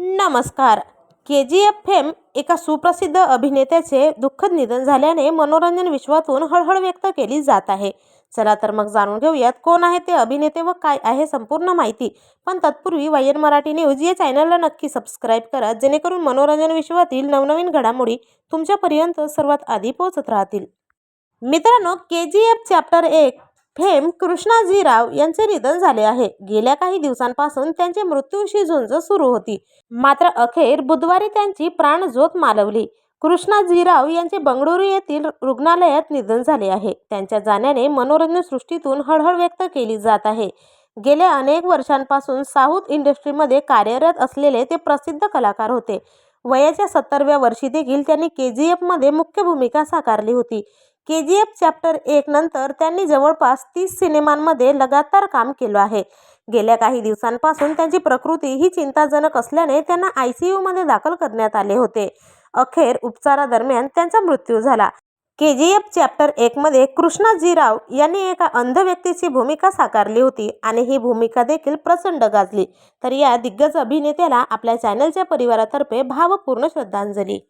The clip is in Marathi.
नमस्कार. के जी एफ फेम एका सुप्रसिद्ध अभिनेत्याचे दुःखद निधन झाल्याने मनोरंजन विश्वातून हळहळ व्यक्त केली जात आहे. चला तर मग जाणून घेऊयात कोण आहे ते अभिनेते व काय आहे संपूर्ण माहिती. पण तत्पूर्वी वायन मराठी न्यूज या चॅनलला नक्की सबस्क्राईब करा जेणेकरून मनोरंजन विश्वातील नवनवीन घडामोडी तुमच्यापर्यंत सर्वात आधी पोहोचत राहतील. मित्रांनो के जी एफ चॅप्टर एक फेम कृष्णाजी राव यांचे निधन झाले आहे. गेल्या काही दिवसांपासून त्यांच्या मृत्यूशी झुंज सुरू होती. मात्र अखेर बुधवारी त्यांची प्राणज्योत मालवली. कृष्णाजी राव यांचे बंगळुरू येथील रुग्णालयात निधन झाले आहे. त्यांच्या जाण्याने मनोरंजन सृष्टीतून हळहळ व्यक्त केली जात आहे. गेल्या अनेक वर्षांपासून साऊथ इंडस्ट्रीमध्ये कार्यरत असलेले ते प्रसिद्ध कलाकार होते. वयाच्या सत्तरव्या वर्षी देखील त्यांनी के जी एफमध्ये मुख्य भूमिका साकारली होती. के जी एफ चॅप्टर एक नंतर त्यांनी जवळपास तीस सिनेमांमध्ये लगातार काम केलं आहे. गेल्या काही दिवसांपासून त्यांची प्रकृती ही चिंताजनक असल्याने त्यांना आय सी यूमध्ये दाखल करण्यात आले होते. अखेर उपचारादरम्यान त्यांचा मृत्यू झाला. के जी एफ चॅप्टर एकमध्ये कृष्णाजी राव यांनी एका अंध व्यक्तीची भूमिका साकारली होती आणि ही भूमिका देखील प्रचंड गाजली. तर या दिग्गज अभिनेत्याला आपल्या चॅनलच्या परिवारातर्फे भावपूर्ण श्रद्धांजली.